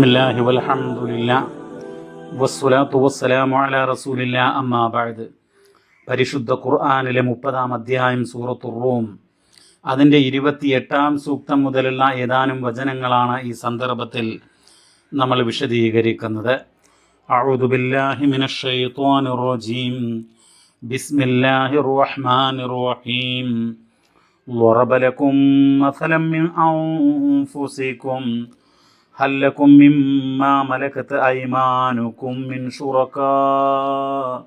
ബിസ്മില്ലാഹി വൽഹംദുലില്ലാ വസ്സലാത്തു വസ്സലാമു അലാ റസൂലില്ലാ അമ്മാ ബഅദ് പരിശുദ്ധ ഖുർആനിലെ മുപ്പതാം അധ്യായം സൂറത്തുർ റൂം അതിൻ്റെ ഇരുപത്തിയെട്ടാം സൂക്തം മുതലുള്ള ഏതാനും വചനങ്ങളാണ് ഈ സന്ദർഭത്തിൽ നമ്മൾ വിശദീകരിക്കുന്നത് അഊദു ബില്ലാഹി മിനശ് ശൈത്വാനിർ റജീം ബിസ്മില്ലാഹിർ റഹ്മാനിർ റഹീം ضرب لكم مثلا من أنفسكم هل لكم مما ملكت أيمانكم من شركاء؟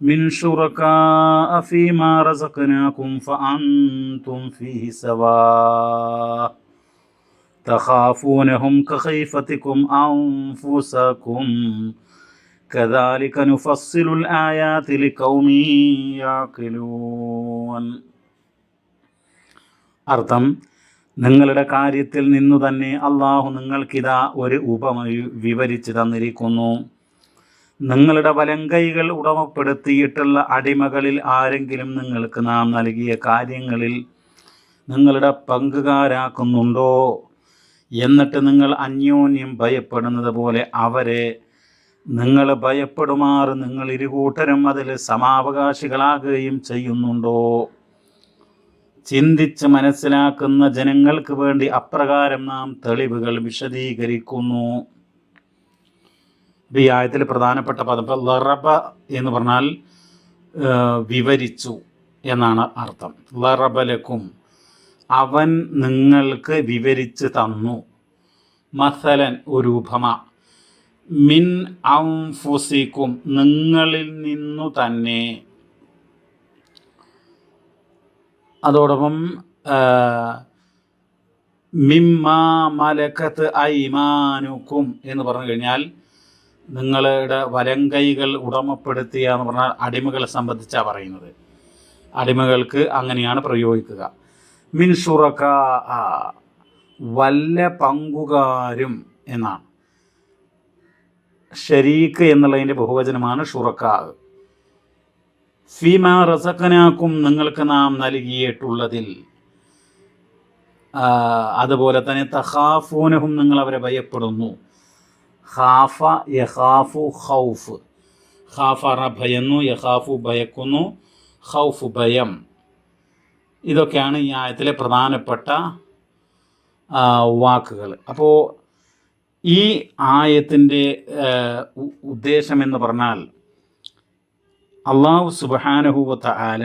من شركاء فيما رزقناكم فأنتم فيه سواء. تخافونهم كخيفتكم أنفسكم. كذلك نفصل الآيات لقوم يعقلون. أرتم നിങ്ങളുടെ കാര്യത്തിൽ നിന്നു തന്നെ അള്ളാഹു നിങ്ങൾക്കിതാ ഒരു ഉപമ വിവരിച്ചു തന്നിരിക്കുന്നു. നിങ്ങളുടെ വലങ്കൈകൾ ഉടമപ്പെടുത്തിയിട്ടുള്ള അടിമകളിൽ ആരെങ്കിലും നിങ്ങൾക്ക് നാം നൽകിയ കാര്യങ്ങളിൽ നിങ്ങളുടെ പങ്കുകാരാക്കുന്നുണ്ടോ? എന്നിട്ട് നിങ്ങൾ അന്യോന്യം ഭയപ്പെടുന്നത് പോലെ അവരെ നിങ്ങൾ ഭയപ്പെടുമാറ് നിങ്ങൾ ഇരുകൂട്ടരും അതിൽ സമാവകാശികളാകുകയും ചെയ്യുന്നുണ്ടോ? ചിന്തിച്ച് മനസ്സിലാക്കുന്ന ജനങ്ങൾക്ക് വേണ്ടി അപ്രകാരം നാം തെളിവുകൾ വിശദീകരിക്കുന്നു. ഈ ആയത്തിൽ പ്രധാനപ്പെട്ട പദം ഇപ്പം ലറബ എന്ന് പറഞ്ഞാൽ വിവരിച്ചു എന്നാണ് അർത്ഥം. ലറബലക്കും അവൻ നിങ്ങൾക്ക് വിവരിച്ച് തന്നു. മസലൻ ഒരു ഉപമ. മിൻ ഔഫുസിക്കും നിങ്ങളിൽ നിന്നു തന്നെ. അതോടൊപ്പം മിമ്മാ മലക്കത്ത് ഐമാനുക്കും എന്ന് പറഞ്ഞു കഴിഞ്ഞാൽ നിങ്ങളുടെ വലങ്കൈകൾ ഉടമപ്പെടുത്തിയ എന്ന് പറഞ്ഞാൽ അടിമകളെ സംബന്ധിച്ചാണ് പറയുന്നത്. അടിമകൾക്ക് അങ്ങനെയാണ് പ്രയോഗിക്കുക. മിൻ ഷുറക്ക വല്ല പങ്കുകാരും എന്നാണ്. ഷരീക്ക് എന്നുള്ളതിന്റെ ബഹുവചനമാണ് ഷുറക്കാ. ഫീമ റസഖനാക്കും നിങ്ങൾക്ക് നാം നൽകിയിട്ടുള്ളതിൽ. അതുപോലെ തന്നെ തഹാഫൂനഹും നിങ്ങൾ അവരെ ഭയപ്പെടുന്നു. ഹാഫ യഹാഫു ഹൗഫ് ഹാഫ ഭയന്നു യഹാഫു ഭയക്കുന്നു ഖൗഫ് ഭയം. ഇതൊക്കെയാണ് ഈ ആയത്തിലെ പ്രധാനപ്പെട്ട വാക്കുകൾ. അപ്പോൾ ഈ ആയത്തിന്റെ ഉദ്ദേശം എന്ന് പറഞ്ഞാൽ അള്ളാഹു സുബാനഹുവത്ത ആല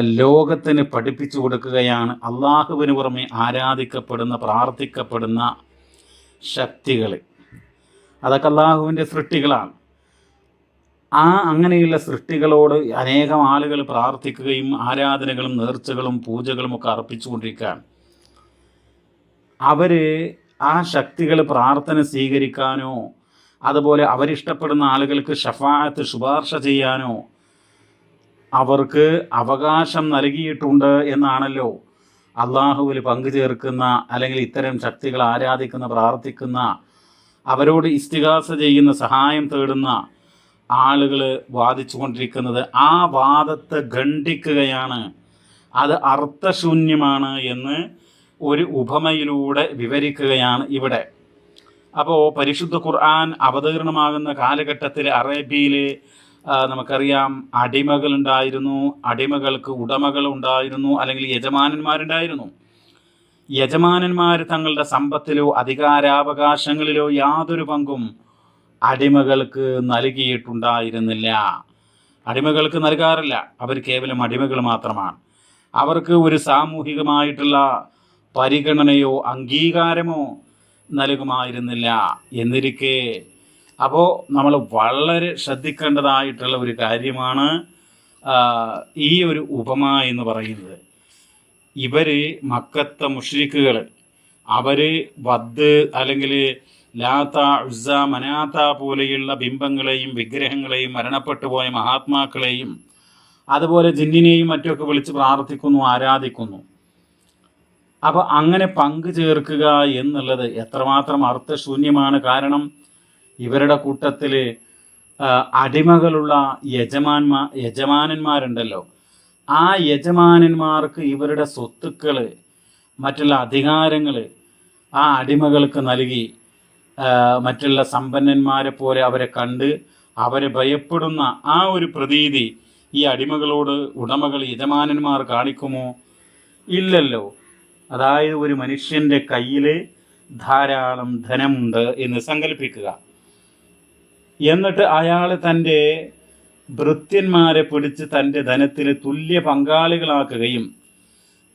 ലോകത്തിന് പഠിപ്പിച്ചു കൊടുക്കുകയാണ്. അള്ളാഹുവിന് പുറമെ ആരാധിക്കപ്പെടുന്ന പ്രാർത്ഥിക്കപ്പെടുന്ന ശക്തികൾ അതൊക്കെ അള്ളാഹുവിന്റെ സൃഷ്ടികളാണ്. ആ അങ്ങനെയുള്ള സൃഷ്ടികളോട് അനേകം ആളുകൾ പ്രാർത്ഥിക്കുകയും ആരാധനകളും നേർച്ചകളും പൂജകളും ഒക്കെ അർപ്പിച്ചുകൊണ്ടിരിക്കുകയാണ് അവർ ആ ശക്തികൾ പ്രാർത്ഥന സ്വീകരിക്കാനോ അതുപോലെ അവരിഷ്ടപ്പെടുന്ന ആളുകൾക്ക് ഷഫായത്ത് ശുപാർശ ചെയ്യാനോ അവർക്ക് അവകാശം നൽകിയിട്ടുണ്ട് എന്നാണല്ലോ അള്ളാഹുവിൽ പങ്കുചേർക്കുന്ന അല്ലെങ്കിൽ ഇത്തരം ശക്തികൾ ആരാധിക്കുന്ന പ്രാർത്ഥിക്കുന്ന അവരോട് ഇസ്തികാസ ചെയ്യുന്ന സഹായം തേടുന്ന ആളുകൾ വാദിച്ചുകൊണ്ടിരിക്കുന്നത് ആ വാദത്തെ ഖണ്ഡിക്കുകയാണ്. അത് അർത്ഥശൂന്യമാണ് എന്ന് ഒരു ഉപമയിലൂടെ വിവരിക്കുകയാണ് ഇവിടെ. അപ്പോൾ പരിശുദ്ധ ഖുർആൻ അവതീർണമാകുന്ന കാലഘട്ടത്തിൽ അറേബ്യയിൽ നമുക്കറിയാം അടിമകൾ ഉണ്ടായിരുന്നു അടിമകൾക്ക് ഉടമകൾ ഉണ്ടായിരുന്നു അല്ലെങ്കിൽ യജമാനന്മാരുണ്ടായിരുന്നു. യജമാനന്മാർ തങ്ങളുടെ സമ്പത്തിലോ അധികാരാവകാശങ്ങളിലോ യാതൊരു പങ്കും അടിമകൾക്ക് നൽകിയിട്ടുണ്ടായിരുന്നില്ല. അടിമകൾക്ക് നൽകാറില്ല. അവർ കേവലം അടിമകൾ മാത്രമാണ്. അവർക്ക് ഒരു സാമൂഹികമായിട്ടുള്ള പരിഗണനയോ അംഗീകാരമോ നൽകുമായിരുന്നില്ല എന്നിരിക്കെ. അപ്പോൾ നമ്മൾ വളരെ ശ്രദ്ധിക്കേണ്ടതായിട്ടുള്ള ഒരു കാര്യമാണ് ഈ ഒരു ഉപമ എന്ന് പറയുന്നത്. ഇവർ മക്കത്ത മുഷ്രിക്കുകൾ അവർ വദ് അല്ലെങ്കിൽ ലാത്ത ഉസ മനാത്ത പോലെയുള്ള ബിംബങ്ങളെയും വിഗ്രഹങ്ങളെയും മരണപ്പെട്ടു പോയ മഹാത്മാക്കളെയും അതുപോലെ ജിന്നിനെയും മറ്റുമൊക്കെ വിളിച്ച് പ്രാർത്ഥിക്കുന്നു ആരാധിക്കുന്നു. അപ്പൊ അങ്ങനെ പങ്കു ചേർക്കുക എന്നുള്ളത് എത്രമാത്രം അർത്ഥശൂന്യമാണ്. കാരണം ഇവരുടെ കൂട്ടത്തിൽ അടിമകളുള്ള യജമാന്മാ യജമാനന്മാരുണ്ടല്ലോ. ആ യജമാനന്മാർക്ക് ഇവരുടെ സ്വത്തുക്കൾ മറ്റുള്ള അധികാരങ്ങൾ ആ അടിമകൾക്ക് നൽകി മറ്റുള്ള സമ്പന്നന്മാരെ പോലെ അവരെ കണ്ട് അവരെ ഭയപ്പെടുന്ന ആ ഒരു പ്രതീതി ഈ അടിമകളോട് ഉടമകൾ യജമാനന്മാർ കാണിക്കുമോ? ഇല്ലല്ലോ. അതായത് ഒരു മനുഷ്യന്റെ കയ്യിൽ ധാരാളം ധനമുണ്ട് എന്ന് സങ്കല്പിക്കുക. എന്നിട്ട് അയാൾ തന്റെ ഭൃത്യന്മാരെ പിടിച്ച് തന്റെ ധനത്തിൽ തുല്യ പങ്കാളികളാക്കുകയും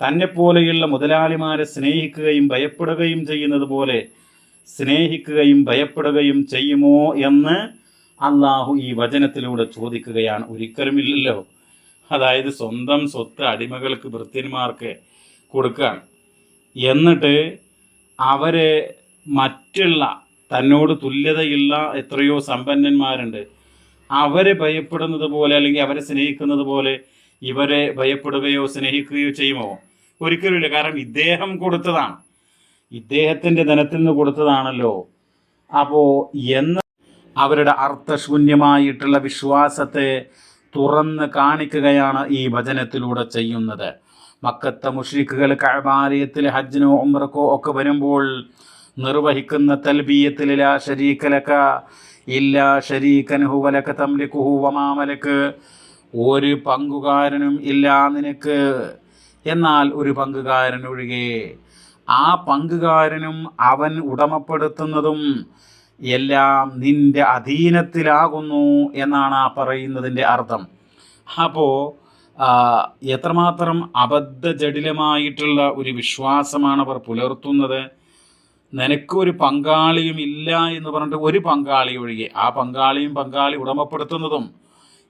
തന്നെ പോലെയുള്ള മുതലാളിമാരെ സ്നേഹിക്കുകയും ഭയപ്പെടുകയും ചെയ്യുന്നത് പോലെ സ്നേഹിക്കുകയും ഭയപ്പെടുകയും ചെയ്യുമോ എന്ന് അള്ളാഹു ഈ വചനത്തിലൂടെ ചോദിക്കുകയാണ്. ഒരിക്കലുമില്ലല്ലോ അതായത് സ്വന്തം സ്വത്ത് അടിമകൾക്ക് ഭൃത്യന്മാർക്ക് കൊടുക്കുകയാണ്. എന്നിട്ട് അവരെ മറ്റുള്ള തന്നോട് തുല്യതയുള്ള എത്രയോ സമ്പന്നന്മാരുണ്ട്. അവരെ ഭയപ്പെടുന്നത് പോലെ അല്ലെങ്കിൽ അവരെ സ്നേഹിക്കുന്നത് പോലെ ഇവരെ ഭയപ്പെടുകയോ സ്നേഹിക്കുകയോ ചെയ്യുമോ? ഒരിക്കലുമില്ല. കാരണം ഇദ്ദേഹം കൊടുത്തതാണ്. ഇദ്ദേഹത്തിന്റെ ധനത്തിൽ നിന്ന് കൊടുത്തതാണല്ലോ. അപ്പോൾ എന്ന് അവരുടെ അർത്ഥശൂന്യമായിട്ടുള്ള വിശ്വാസത്തെ തുറന്ന് കാണിക്കുകയാണ് ഈ വചനത്തിലൂടെ ചെയ്യുന്നത്. മക്കത്തെ മുഷ്രിഖുകൾ കഴമാലയത്തിൽ ഹജ്ജിനോ ഉമ്രക്കോ ഒക്കെ വരുമ്പോൾ നിർവഹിക്കുന്ന തൽബീയത്തിൽ ലാ ഷരീക്കലക്ക ഇല്ല ഷരീക്കൻ ഹുവലക്ക വമാമലക്ക് ഒരു പങ്കുകാരനും ഇല്ല നിനക്ക്. എന്നാൽ ഒരു പങ്കുകാരൻ ഒഴികെ ആ പങ്കുകാരനും അവൻ ഉടമപ്പെടുത്തുന്നതും എല്ലാം നിന്റെ അധീനത്തിലാകുന്നു എന്നാണ് ആ പറയുന്നതിന്റെ അർത്ഥം. അപ്പോൾ എത്രമാത്രം അബദ്ധജടിലമായിട്ടുള്ള ഒരു വിശ്വാസമാണ് അവർ പുലർത്തുന്നത്? നിനക്കൊരു പങ്കാളിയും ഇല്ല എന്ന് പറഞ്ഞിട്ട് ഒരു പങ്കാളി ഒഴികെ ആ പങ്കാളിയും പങ്കാളി ഉടമപ്പെടുത്തുന്നതും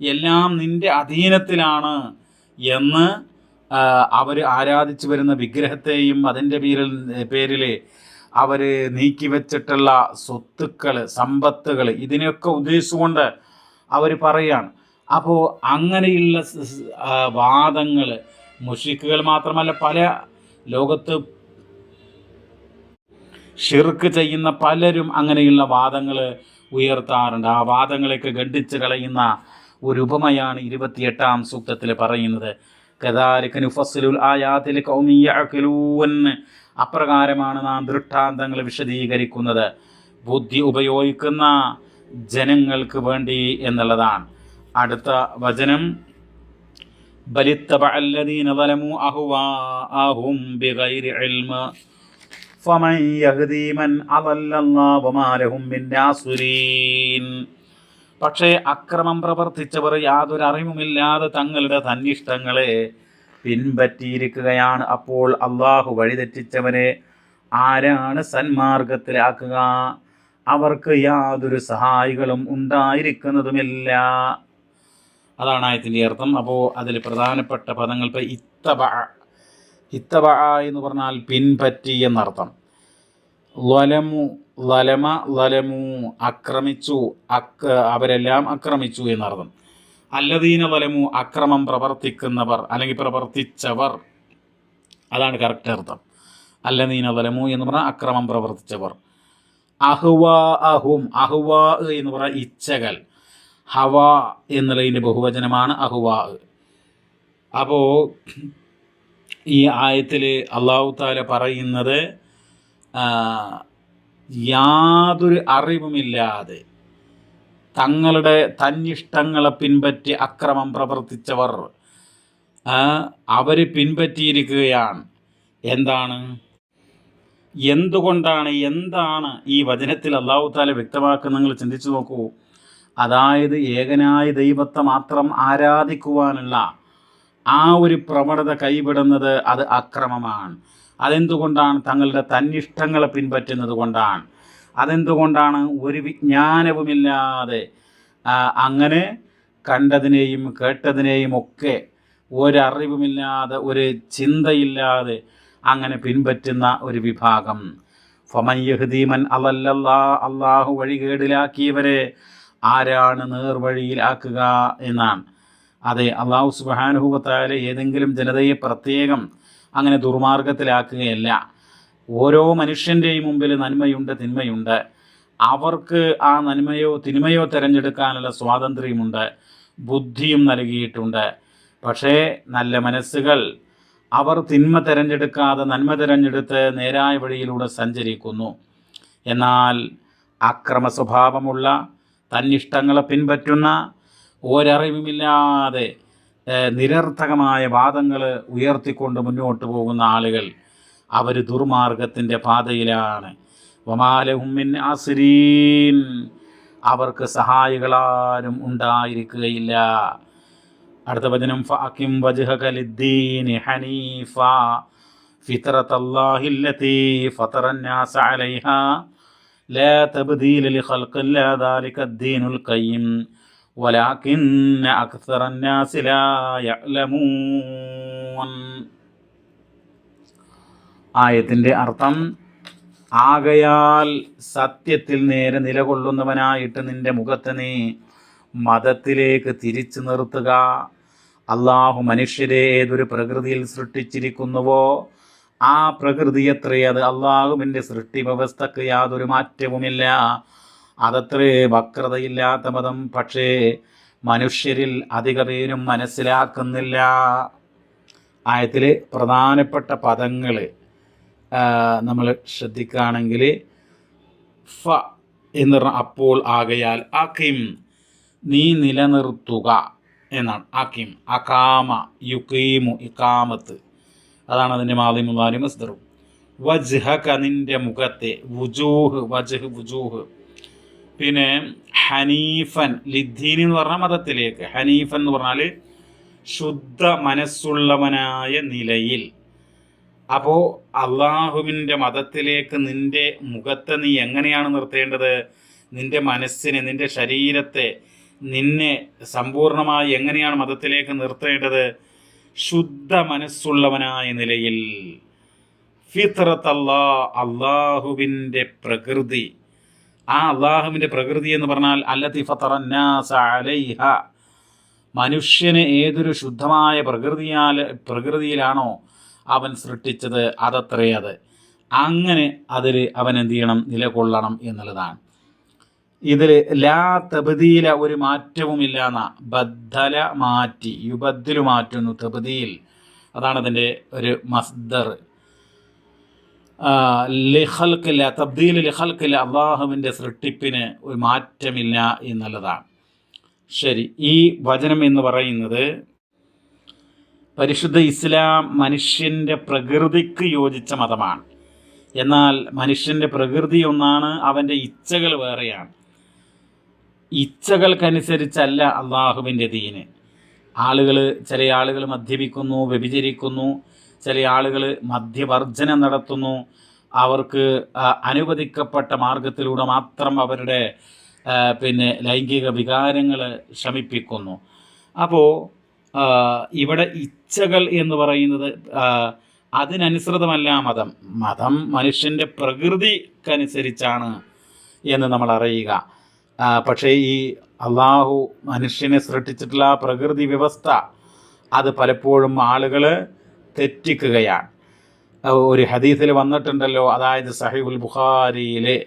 എല്ലാം നിന്റെ അധീനത്തിലാണ് എന്ന് അവർ ആരാധിച്ചു വരുന്ന വിഗ്രഹത്തെയും അതിന്റെ പേരിൽ പേരിൽ അവർ നീക്കിവെച്ചിട്ടുള്ള സ്വത്തുക്കൾ സമ്പത്തുകൾ ഇതിനെയൊക്കെ ഉദ്ദേശിച്ചുകൊണ്ട് അവർ പറയാണ്. അപ്പോൾ അങ്ങനെയുള്ള വാദങ്ങൾ മുഷിക്കുകൾ മാത്രമല്ല പല ലോകത്ത് ഷിർക്ക് ചെയ്യുന്ന പലരും അങ്ങനെയുള്ള വാദങ്ങൾ ഉയർത്താറുണ്ട്. ആ വാദങ്ങളെയൊക്കെ ഖണ്ഡിച്ച് കളയുന്ന ഒരു ഉപമയാണ് ഇരുപത്തിയെട്ടാം സൂക്തത്തിൽ പറയുന്നത്. അപ്രകാരമാണ് നാം ദൃഷ്ടാന്തങ്ങൾ വിശദീകരിക്കുന്നത്. ബുദ്ധി ഉപയോഗിക്കുന്ന ജനങ്ങൾക്ക് വേണ്ടി എന്നുള്ളതാണ്. അടുത്ത വചനം പക്ഷേ അക്രമം പ്രവർത്തിച്ചവർ യാതൊരു അറിവുമില്ലാതെ തങ്ങളുടെ തന്നിഷ്ടങ്ങളെ പിൻപറ്റിയിരിക്കുകയാണ്. അപ്പോൾ അള്ളാഹു വഴിതെറ്റിച്ചവരെ ആരാണ് സന്മാർഗത്തിലാക്കുക? അവർക്ക് യാതൊരു സഹായികളും ഉണ്ടായിരിക്കുന്നതുമില്ല. അതാണ് ആയത്തിന്റെ അർത്ഥം. അപ്പോൾ അതിൽ പ്രധാനപ്പെട്ട പദങ്ങൾ ഇപ്പോൾ ഇത്തബ ഇത്തബ എന്ന് പറഞ്ഞാൽ പിൻപറ്റി എന്നർത്ഥം. ലലമു ലലമ ലലമു ആക്രമിച്ചു അക് അവരെല്ലാം ആക്രമിച്ചു എന്നർത്ഥം. അല്ലദീന വലമു അക്രമം പ്രവർത്തിക്കുന്നവർ അല്ലെങ്കിൽ പ്രവർത്തിച്ചവർ. അതാണ് കറക്റ്റ് അർത്ഥം. അല്ലദീന വലമു എന്ന് പറഞ്ഞാൽ അക്രമം പ്രവർത്തിച്ചവർ. അഹ്വാ അഹും അഹ്വാ എന്ന് പറഞ്ഞാൽ ഇച്ഛകൾ. ഹവ എന്നുള്ളതിന്റെ ബഹുവചനമാണ് അഹുവാ. അപ്പോൾ ഈ ആയത്തിൽ അള്ളാഹു താല പറയുന്നത് യാതൊരു അറിവുമില്ലാതെ തങ്ങളുടെ തന്നിഷ്ടങ്ങളെ പിൻപറ്റി അക്രമം പ്രവർത്തിച്ചവർ അവർ പിൻപറ്റിയിരിക്കുകയാണ്. എന്താണ്? എന്തുകൊണ്ടാണ് എന്താണ് ഈ വചനത്തിൽ അള്ളാഹു താല വ്യക്തമാക്കുന്ന നിങ്ങൾ ചിന്തിച്ചു നോക്കൂ. അതായത് ഏകനായ ദൈവത്തെ മാത്രം ആരാധിക്കുവാനുള്ള ആ ഒരു പ്രവണത കൈവിടുന്നത് അത് അക്രമമാണ്. അതെന്തുകൊണ്ടാണ് തങ്ങളുടെ തന്നിഷ്ടങ്ങളെ പിൻപറ്റുന്നത് കൊണ്ടാണ്? അതെന്തുകൊണ്ടാണ് ഒരു വിജ്ഞാനവുമില്ലാതെ അങ്ങനെ കണ്ടതിനെയും കേട്ടതിനെയും ഒക്കെ ഒരറിവുമില്ലാതെ ഒരു ചിന്തയില്ലാതെ അങ്ങനെ പിൻപറ്റുന്ന ഒരു വിഭാഗം. ഫമയ്യഹുദീമൻ അല്ലല്ലാ അള്ളാഹു വഴികേടിലാക്കിയവരെ ആരാണ് നേർവഴിയിലാക്കുക എന്നാണ്. അതെ അള്ളാഹു സുബാനുഭവത്തായ ഏതെങ്കിലും ജനതയെ പ്രത്യേകം അങ്ങനെ ദുർമാർഗത്തിലാക്കുകയല്ല. ഓരോ മനുഷ്യന്റെയും മുമ്പിൽ നന്മയുണ്ട് തിന്മയുണ്ട്. അവർക്ക് ആ നന്മയോ തിന്മയോ തിരഞ്ഞെടുക്കാനുള്ള സ്വാതന്ത്ര്യമുണ്ട് ബുദ്ധിയും നൽകിയിട്ടുണ്ട്. പക്ഷേ നല്ല മനസ്സുകൾ അവർ തിന്മ തിരഞ്ഞെടുക്കാതെ നന്മ തിരഞ്ഞെടുത്ത് നേരായ വഴിയിലൂടെ സഞ്ചരിക്കുന്നു. എന്നാൽ അക്രമ സ്വഭാവമുള്ള തന്നിഷ്ടങ്ങളെ പിൻപറ്റുന്ന ഒരറിവുമില്ലാതെ നിരർത്ഥകമായ വാദങ്ങൾ ഉയർത്തിക്കൊണ്ട് മുന്നോട്ട് പോകുന്ന ആളുകൾ അവർ ദുർമാർഗത്തിന്റെ പാതയിലാണ്. വമാലഹുമിൻ അസിരീൻ. അവർക്ക് സഹായികളാരും ഉണ്ടായിരിക്കുകയില്ല. അടുത്ത വചനം ഫാക്കിം വജ്ഹക കലിദ്ദീൻ ഹനീഫ. ഫിത്രത്തല്ലാഹില്ലത്തി ഫത്തറന്നാസ അലൈഹാ. لا تبديل لخلق الله ذلك الدين القيم ولكن أكثر الناس لا يعلمون ആയത്തിൻ്റെ അർത്ഥം ആകയാൽ സത്യത്തിൽ നേരെ നിലകൊള്ളുന്നവനായിട്ട് നിന്റെ മുഖത്ത് നീ മതത്തിലേക്ക് തിരിച്ചു നിർത്തുക അള്ളാഹു മനുഷ്യരെ ഏതൊരു പ്രകൃതിയിൽ സൃഷ്ടിച്ചിരിക്കുന്നുവോ ആ പ്രകൃതി എത്രയത്? അള്ളാഹുവിന്റെ സൃഷ്ടി വ്യവസ്ഥക്ക് യാതൊരു മാറ്റവുമില്ല. അതത്രേ വക്രതയില്ലാത്ത മതം. പക്ഷേ മനുഷ്യരിൽ അധിക പേരും മനസ്സിലാക്കുന്നില്ല. ആയത്തിൽ പ്രധാനപ്പെട്ട പദങ്ങൾ നമ്മൾ ശ്രദ്ധിക്കുകയാണെങ്കിൽ ഫ എന്ന് പറഞ്ഞ അപ്പോൾ ആകയാൽ അക്കിം നീ നിലനിർത്തുക എന്നാണ്. അക്കിം അകാമ യുക്കീമു ഇക്കാമത്ത് അതാണ് അതിന്റെ മാലിമുലാരി മസ്ദറും. വജ്ഹക നിന്റെ മുഖത്തെ വുജൂഹ് വജ്ഹ് വുജൂഹ്. പിന്നെ ഹനീഫൻ ലിദ്ദീൻ എന്ന് പറഞ്ഞാൽ മതത്തിലേക്ക്. ഹനീഫൻ എന്ന് പറഞ്ഞാൽ ശുദ്ധ മനസ്സുള്ളവനായ നിലയിൽ. അപ്പോൾ അള്ളാഹുവിന്റെ മതത്തിലേക്ക് നിന്റെ മുഖത്തെ നീ എങ്ങനെയാണ് നിർത്തേണ്ടത്? നിന്റെ മനസ്സിനെ നിന്റെ ശരീരത്തെ നിന്നെ സമ്പൂർണമായി എങ്ങനെയാണ് മതത്തിലേക്ക് നിർത്തേണ്ടത്? ശുദ്ധ മനസ്സുള്ളവനായ നിലയിൽ ഫിത്രത്ത് അല്ലാ അള്ളാഹുവിന്റെ പ്രകൃതി. ആ അള്ളാഹുവിന്റെ പ്രകൃതി എന്ന് പറഞ്ഞാൽ അല്ലത്തി അലൈഹ. മനുഷ്യന് ഏതൊരു ശുദ്ധമായ പ്രകൃതിയാൽ പ്രകൃതിയിലാണോ അവൻ സൃഷ്ടിച്ചത് അതത്രേ അത്. അങ്ങനെ അതിൽ അവൻ എന്ത് ചെയ്യണം? നിലകൊള്ളണം എന്നുള്ളതാണ്. ഇതിൽ ലാ തബദീല ഒരു മാറ്റവുമില്ല എന്ന. ബദ്ധല മാറ്റി യുബദ്ദിലു മാറ്റുന്നു തബദീൽ. അതാണ് അതിന്റെ ഒരു മസ്ദർ. ലിഹൽക്കില്ല തബ്ദീൽ ലിഹൽക്കില്ല അള്ളാഹുവിന്റെ സൃഷ്ടിപ്പിന് ഒരു മാറ്റമില്ല എന്നുള്ളതാണ്. ശരി ഈ വചനം എന്ന് പറയുന്നത് പരിശുദ്ധ ഇസ്ലാം മനുഷ്യന്റെ പ്രകൃതിക്ക് യോജിച്ച മതമാണ്. എന്നാൽ മനുഷ്യന്റെ പ്രകൃതി ഒന്നാണ് അവന്റെ ഇച്ഛകൾ വേറെയാണ്. ഇച്ഛകൾക്കനുസരിച്ചല്ല അള്ളാഹുവിന്റെ ദീന്. ആളുകൾ ചില ആളുകൾ മദ്യപിക്കുന്നു വ്യഭിചരിക്കുന്നു ചില ആളുകൾ മദ്യവർജനം നടത്തുന്നു. അവർക്ക് അനുവദിക്കപ്പെട്ട മാർഗത്തിലൂടെ മാത്രം അവരുടെ പിന്നെ ലൈംഗിക വികാരങ്ങൾ ശമിപ്പിക്കുന്നു. അപ്പോൾ ഇവിടെ ഇച്ഛകൾ എന്ന് പറയുന്നത് അതിനനുസൃതമല്ല മതം. മതം മനുഷ്യന്റെ പ്രകൃതിക്കനുസരിച്ചാണ് എന്ന് നമ്മൾ അറിയുക. പക്ഷേ ഈ അള്ളാഹു മനുഷ്യനെ സൃഷ്ടിച്ചിട്ടുള്ള പ്രകൃതി വ്യവസ്ഥ അത് പലപ്പോഴും ആളുകൾ തെറ്റിക്കുകയാണ്. ഒരു ഹദീസിൽ വന്നിട്ടുണ്ടല്ലോ അതായത് സഹിബുൽ ബുഖാരിയിലെ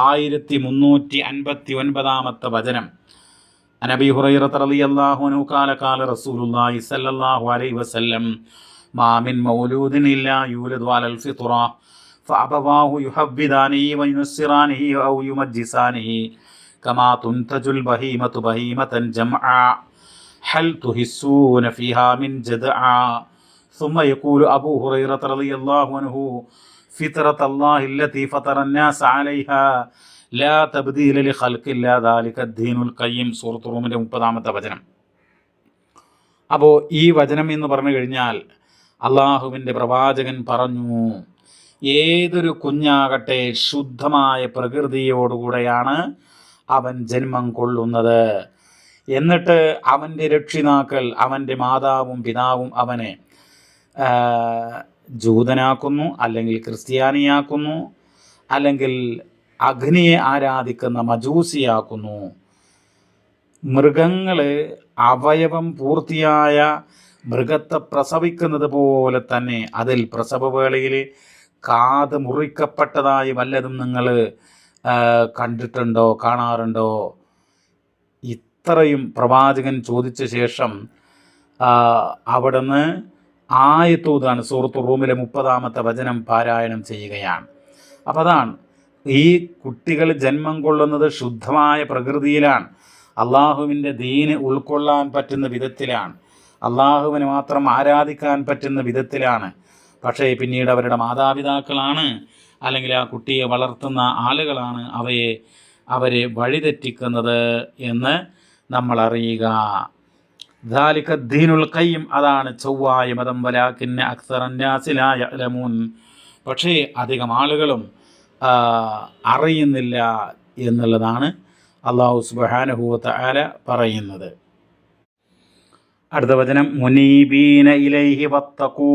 ആയിരത്തി മുന്നൂറ്റി അൻപത്തി ഒൻപതാമത്തെ വചനം അനബി ഹുറൈറത്ത് അലി അള്ളാഹുനു കാലകാല റസൂലുല്ലാഹി അലൈഹി വസല്ലം മാമിൻ മൗലൂദിൻ ഇല്ല യൂലദ് അൽ ഫിത്ര من مولود الا يولد على الفطره فابواه يحبذانه وينصرانه او يمجسانه كما تنتج البهيمه بهيمه جمعا هل تحسون فيها من جدعا ثم يقول ابو هريره رضي الله عنه فطره الله التي فطر الناس عليها ലാ തബ്ദീല ലി ഖൽഖില്ലാ ദാലിക ദീനുൽ ഖയ്യിം സൂറത്ത് റൂമിൻ്റെ മുപ്പതാമത്തെ വചനം അപ്പോൾ ഈ വചനം എന്ന് പറഞ്ഞു കഴിഞ്ഞാൽ അള്ളാഹുവിൻ്റെ പ്രവാചകൻ പറഞ്ഞു ഏതൊരു കുഞ്ഞാകട്ടെ ശുദ്ധമായ പ്രകൃതിയോടുകൂടെയാണ് അവൻ ജന്മം കൊള്ളുന്നത്. എന്നിട്ട് അവന്റെ രക്ഷിതാക്കൾ അവന്റെ മാതാവും പിതാവും അവനെ ജൂതനാക്കുന്നു അല്ലെങ്കിൽ ക്രിസ്ത്യാനിയാക്കുന്നു അല്ലെങ്കിൽ അഗ്നിയെ ആരാധിക്കുന്ന മജൂസിയാക്കുന്നു. മൃഗങ്ങൾ അവയവം പൂർത്തിയായ മൃഗത്തെ പ്രസവിക്കുന്നത് പോലെ തന്നെ അതിൽ പ്രസവവേളയിൽ കാത് മുറിക്കപ്പെട്ടതായി വല്ലതും നിങ്ങൾ കണ്ടിട്ടുണ്ടോ കാണാറുണ്ടോ? ഇത്രയും പ്രവാചകൻ ചോദിച്ച ശേഷം അവിടുന്ന് ആയത്തൂതാണ് സുഹൃത്തു റൂമിലെ മുപ്പതാമത്തെ വചനം പാരായണം ചെയ്യുകയാണ്. അപ്പം അതാണ് ഈ കുട്ടികൾ ജന്മം കൊള്ളുന്നത് ശുദ്ധമായ പ്രകൃതിയിലാണ്. അള്ളാഹുവിന്റെ ദീന് ഉൾക്കൊള്ളാൻ പറ്റുന്ന വിധത്തിലാണ്. അള്ളാഹുവിന് മാത്രം ആരാധിക്കാൻ പറ്റുന്ന വിധത്തിലാണ്. പക്ഷേ പിന്നീട് അവരുടെ മാതാപിതാക്കളാണ് അല്ലെങ്കിൽ ആ കുട്ടിയെ വളർത്തുന്ന ആളുകളാണ് അവയെ അവരെ വഴിതെറ്റിക്കുന്നത് എന്ന് നമ്മൾ അറിയുക ذلك ദീനുൽ ഖയ്യിം അതാണ് ചൊവ്വായ മതം വലാക്കിന്നെ അക്സറന്യാസിലായമൂൻ പക്ഷേ അധികം ആളുകളും ആ, അറിയുന്നില്ല എന്നുള്ളതാണ് അള്ളാഹു സുബാനഹൂവത്ത ആല പറയുന്നത് അടുത്ത വചനം മുനീബീന ഇലൈഹി വത്തഖൂ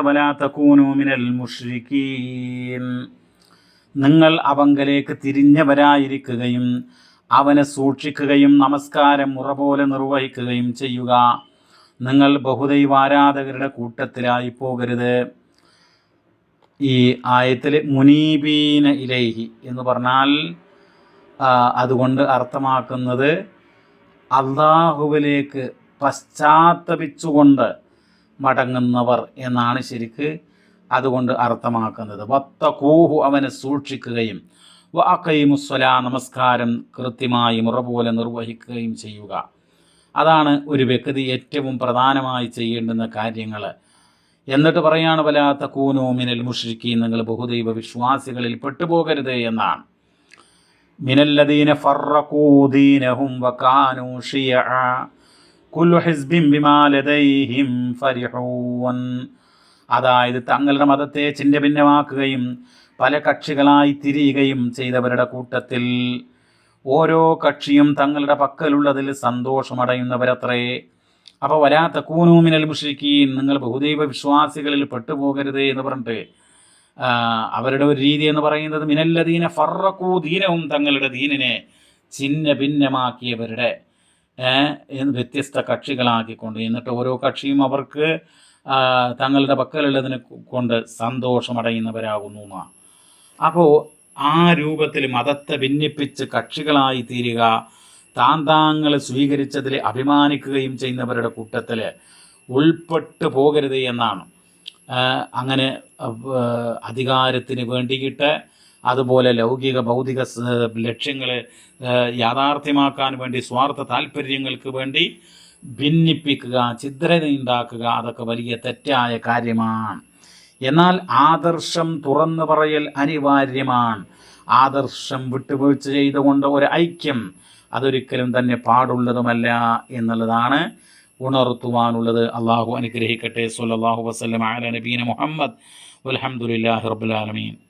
വലാ മിനൽ നിങ്ങൾ അവങ്കലേക്ക് തിരിഞ്ഞവരായിരിക്കുകയും അവനെ സൂക്ഷിക്കുകയും നമസ്കാരം മുറപോലെ നിർവഹിക്കുകയും ചെയ്യുക. നിങ്ങൾ ബഹുദൈവാരാധകരുടെ കൂട്ടത്തിലായി പോകരുത്. ഈ ആയത്തിൽ മുനീബീന ഇലൈഹി എന്ന് പറഞ്ഞാൽ അതുകൊണ്ട് അർത്ഥമാക്കുന്നത് അള്ളാഹുവിലേക്ക് പശ്ചാത്തപിച്ചുകൊണ്ട് മടങ്ങുന്നവർ എന്നാണ് ശരിക്ക് അതുകൊണ്ട് അർത്ഥമാക്കുന്നത്. വത്ത കൂഹു അവനെ സൂക്ഷിക്കുകയും വഅഖീമുസ്വലാ നമസ്കാരം കൃത്യമായി മുറ പോലെ നിർവഹിക്കുകയും ചെയ്യുക. അതാണ് ഒരു വ്യക്തി ഏറ്റവും പ്രധാനമായി ചെയ്യേണ്ടുന്ന കാര്യങ്ങൾ എന്നിട്ട് പറയാണ് വലാത്ത കൂനോമിനൽ മുഷ്രിക്കി നിങ്ങൾ ബഹുദൈവ വിശ്വാസികളിൽ പെട്ടുപോകരുത് എന്നാണ്. മിനല്ലദീന ഫറക്കൂദീനഹും വകാനൂ ഷിയഅ കുല്ലു ഹിസ്ബിം ബിമാ ലദൈഹിം ഫരിഹൂൻ അതായത് തങ്ങളുടെ മതത്തെ ചിന്ന ഭിന്നമാക്കുകയും പല കക്ഷികളായി തിരിയുകയും ചെയ്തവരുടെ കൂട്ടത്തിൽ ഓരോ കക്ഷിയും തങ്ങളുടെ പക്കലുള്ളതിൽ സന്തോഷമടയുന്നവരത്രേ. അപ്പോൾ വരാത്ത കൂനൂമിനൽ മുഷ്രിക്കീൻ നിങ്ങൾ ബഹുദൈവ വിശ്വാസികളിൽ പെട്ടുപോകരുത് എന്ന് പറഞ്ഞിട്ട് അവരുടെ ഒരു രീതി എന്ന് പറയുന്നത് മിനല്ലദീന ഫറക്കൂ ദീനവും തങ്ങളുടെ ദീനിനെ ചിന്ന ഭിന്നമാക്കിയവരുടെ വ്യത്യസ്ത കക്ഷികളാക്കിക്കൊണ്ട് എന്നിട്ട് ഓരോ കക്ഷിയും അവർക്ക് തങ്ങളുടെ പക്കലുള്ളതിനെ കൊണ്ട് സന്തോഷമടയുന്നവരാകുന്നു എന്നാണ് അപ്പോൾ ആ രൂപത്തിൽ മതത്തെ ഭിന്നിപ്പിച്ച് കക്ഷികളായി തീരുക താൻ താങ്കൾ സ്വീകരിച്ചതിൽ അഭിമാനിക്കുകയും ചെയ്യുന്നവരുടെ കൂട്ടത്തിൽ ഉൾപ്പെട്ടു പോകരുത് എന്നാണ്. അങ്ങനെ അധികാരത്തിന് വേണ്ടിയിട്ട് അതുപോലെ ലൗകിക ഭൗതിക ലക്ഷ്യങ്ങളെ യാഥാർത്ഥ്യമാക്കാൻ വേണ്ടി സ്വാർത്ഥ താല്പര്യങ്ങൾക്ക് വേണ്ടി ഭിന്നിപ്പിക്കുക ഛിദ്രത ഉണ്ടാക്കുക അതൊക്കെ വലിയ തെറ്റായ കാര്യമാണ്. എന്നാൽ ആദർശം തുറന്നു പറയൽ അനിവാര്യമാണ്. ആദർശം വിട്ടുവീഴ്ച ചെയ്തുകൊണ്ട് ഒരു ഐക്യം അതൊരിക്കലും തന്നെ പാടുള്ളതുമല്ല എന്നുള്ളതാണ് ഉണർത്തുവാനുള്ളത്. അള്ളാഹു അനുഗ്രഹിക്കട്ടെ. സുല്ലാഹു വസ്ലം ആല നബീന മുഹമ്മദ്. വൽഹംദുലില്ലാഹി റബ്ബിൽ ആലമീൻ.